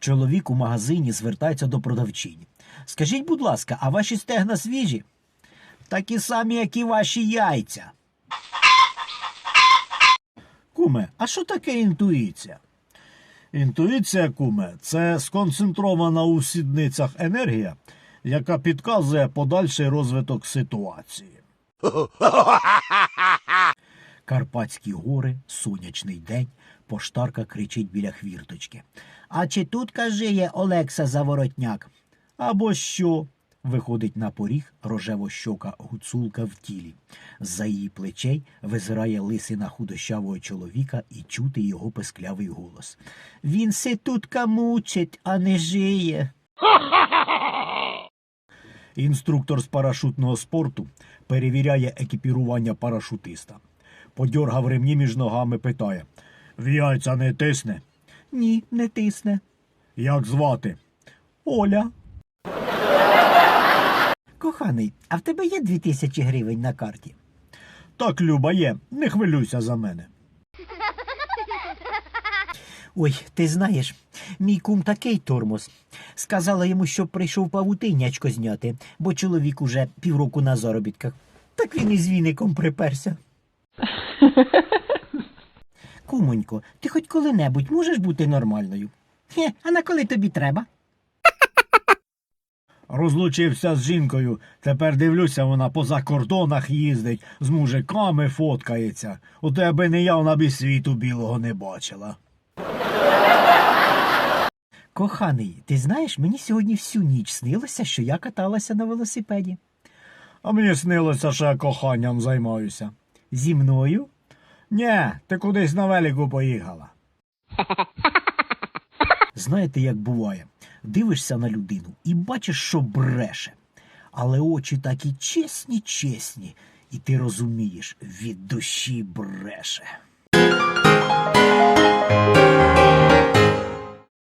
Чоловік у магазині звертається до продавчині. Скажіть, будь ласка, а ваші стегна свіжі? Такі самі, як і ваші яйця. Куме, а що таке інтуїція? Інтуїція, куме, це сконцентрована у сідницях енергія, яка підказує подальший розвиток ситуації. Карпатські гори, сонячний день, поштарка кричить біля хвірточки. А чи тут, каже, є Олекса Заворотняк? Або що? Виходить на поріг рожево-щока гуцулка в тілі. З-за її плечей визирає лисина худощавого чоловіка і чути його песклявий голос. Він се тут мучить, а не жиє. Інструктор з парашутного спорту перевіряє екіпірування парашутиста. Подьоргав ремні між ногами, питає В яйця не тисне? Ні, не тисне. Як звати? Оля. Коханий, а в тебе є дві тисячі гривень на карті? Так, Люба, є. Не хвилюйся за мене. Ой, ти знаєш, мій кум такий тормоз. Сказала йому, щоб прийшов павутинячко зняти, бо чоловік уже півроку на заробітках. Так він із віником приперся. Кумонько, ти хоч коли-небудь можеш бути нормальною? Хе, а на коли тобі треба? Розлучився з жінкою. Тепер дивлюся, вона по закордонах їздить, з мужиками фоткається. У тебе не я, вона б і світу білого не бачила. Коханий, ти знаєш, мені сьогодні всю ніч снилося, що я каталася на велосипеді. А мені снилося, що я коханням займаюся. Зі мною? Нє, ти кудись на велику поїхала. Знаєте, як буває? Дивишся на людину і бачиш, що бреше. Але очі такі чесні, чесні, і ти розумієш, від душі бреше.